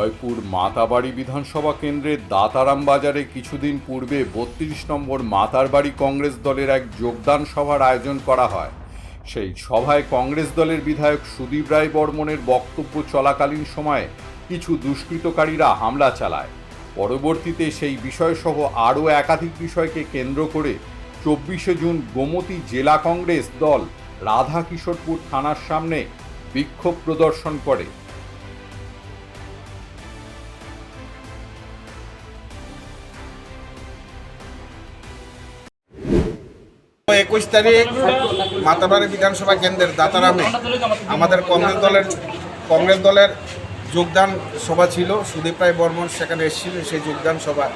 উদয়পুর মাতাবাড়ি বিধানসভা কেন্দ্রের দাতারাম বাজারে কিছুদিন পূর্বে বত্রিশ নম্বর মাতারবাড়ি কংগ্রেস দলের এক যোগদান সভার আয়োজন করা হয়। সেই সভায় কংগ্রেস দলের বিধায়ক সুদীপ রায় বর্মনের বক্তব্য চলাকালীন সময়ে কিছু দুষ্কৃতকারীরা হামলা চালায়। পরবর্তীতে সেই বিষয়সহ আরও একাধিক বিষয়কে কেন্দ্র করে চব্বিশে জুন গোমতী জেলা কংগ্রেস দল রাধা কিশোরপুর থানার সামনে বিক্ষোভ প্রদর্শন করে। একুশ তারিখ মাতাবাড়ি বিধানসভা কেন্দ্রের দাতারামে আমাদের কংগ্রেস দলের কংগ্রেস দলের যোগদান সভা ছিল। সুদীপ রায় বর্মন সেখানে এসেছিল সেই যোগদান সভা।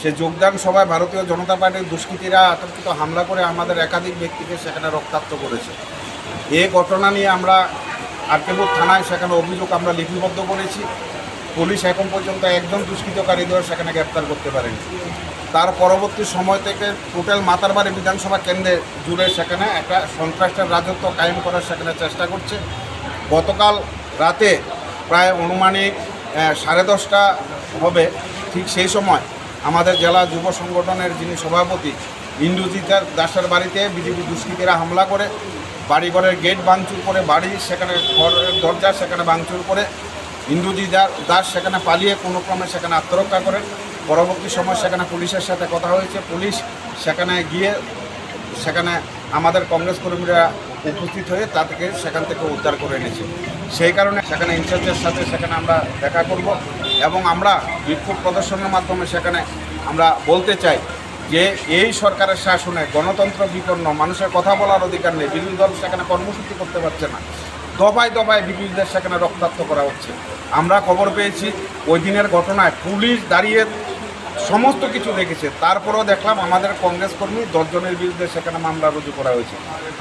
সেই যোগদান সভায় ভারতীয় জনতা পার্টির দুষ্কৃতীরা আতঙ্কিত হামলা করে আমাদের একাধিক ব্যক্তিকে সেখানে রক্তাক্ত করেছে। এই ঘটনা নিয়ে আমরা আরকেপুর থানায় সেখানে অভিযোগ আমরা লিপিবদ্ধ করেছি। পুলিশ এখন পর্যন্ত একজন দুষ্কৃতকারীদের সেখানে গ্রেপ্তার করতে পারেনি। তার পরবর্তী সময় থেকে টোটাল মাতারবাড়ি বিধানসভা কেন্দ্রে জুড়ে সেখানে একটা সন্ত্রাসের রাজত্ব কায়েম করার সেখানে চেষ্টা করছে। গতকাল রাতে প্রায় অনুমানিক সাড়ে দশটা হবে, ঠিক সেই সময় আমাদের জেলা যুব সংগঠনের যিনি সভাপতি ইন্দুজিৎ দাসের বাড়িতে বিজেপি দুষ্কৃতীরা হামলা করে, বাড়িঘরের গেট ভাঙচুর করে, বাড়ি সেখানে ঘরের দরজা সেখানে ভাঙচুর করে ইন্দুজি দাস সেখানে পালিয়ে কোনো ক্রমে সেখানে আত্মরক্ষা করেন। পরবর্তী সময় সেখানে পুলিশের সাথে কথা হয়েছে। পুলিশ সেখানে গিয়ে সেখানে আমাদের কংগ্রেস কর্মীরা উপস্থিত হয়ে তাদেরকে সেখান থেকে উদ্ধার করে এনেছে। সেই কারণে সেখানে ইনচার্জের সাথে সেখানে আমরা দেখা করব এবং আমরা বিক্ষোভ প্রদর্শনের মাধ্যমে সেখানে আমরা বলতে চাই যে এই সরকারের শাসনে গণতন্ত্র বিপন্ন মানুষের কথা বলার অধিকার নেই। বিরোধী দল সেখানে কর্মসূচি করতে পারছে না। দফায় দফায় বিরোধীদের সেখানে রক্তাক্ত করা হচ্ছে। আমরা খবর পেয়েছি, ওই দিনের ঘটনায় পুলিশ দাঁড়িয়ে সমস্ত কিছু দেখেছে। তারপরেও দেখলাম আমাদের কংগ্রেস কর্মী দশজনের বিরুদ্ধে সেখানে মামলা রুজু করা হয়েছে।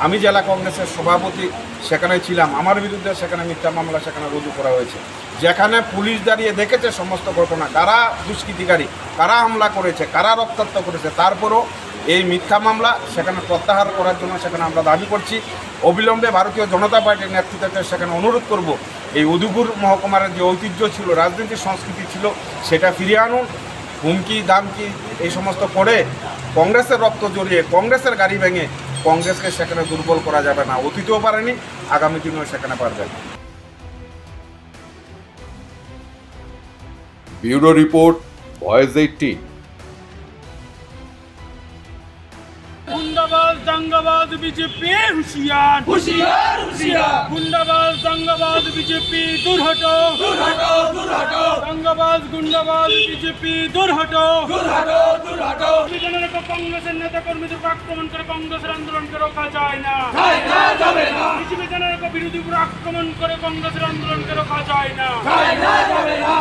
আমি জেলা কংগ্রেসের সভাপতি, সেখানে ছিলাম। আমার বিরুদ্ধে সেখানে মিথ্যা মামলা সেখানে রুজু করা হয়েছে। যেখানে পুলিশ দাঁড়িয়ে দেখেছে সমস্ত ঘটনা, কারা দুষ্কৃতিকারী, কারা হামলা করেছে, কারা রক্তাক্ত করেছে, তারপরও এই মিথ্যা মামলা সেখানে প্রত্যাহার করার জন্য সেখানে আমরা দাবি করছি। অবিলম্বে ভারতীয় জনতা পার্টির নেতৃত্বকে সেখানে অনুরোধ করব, এই উদুপুর মহকুমার যে ঐতিহ্য ছিল রাজনীতির সংস্কৃতি ছিল, সেটা ফিরিয়ে আনুন। হুমকি, দামকি এই সমস্ত করে কংগ্রেসের রক্ত জড়িয়ে কংগ্রেসের গাড়ি ভেঙে কংগ্রেসকে সেখানে দুর্বল করা যাবে না। অতীতেও পারেনি, আগামী দিনেও সেখানে পারবে ব্যুরো রিপোর্ট ভয়েস এইটিন দাঙ্গাবাজ বিজেপি হুঁশিয়ার। হুশিয়ার হুশিয়ার। গুন্ডাবাজ দাঙ্গাবাজ বিজেপি দূর হটো দূর হটো দূর হটো দাঙ্গাবাজ গুন্ডাবাজ বিজেপি দূর হটো দূর হটো দূর হটো বিজেপির উপর কংগ্রেসের নেতা কর্মীদের আক্রমণ করে কংগ্রেসের আন্দোলনকে রোকা যায় না। যায় না যাবে না। বিজেপি জনের বিরোধী আক্রমণ করে কংগ্রেসের আন্দোলনকে রোকা যায় না। যায় না যাবে না।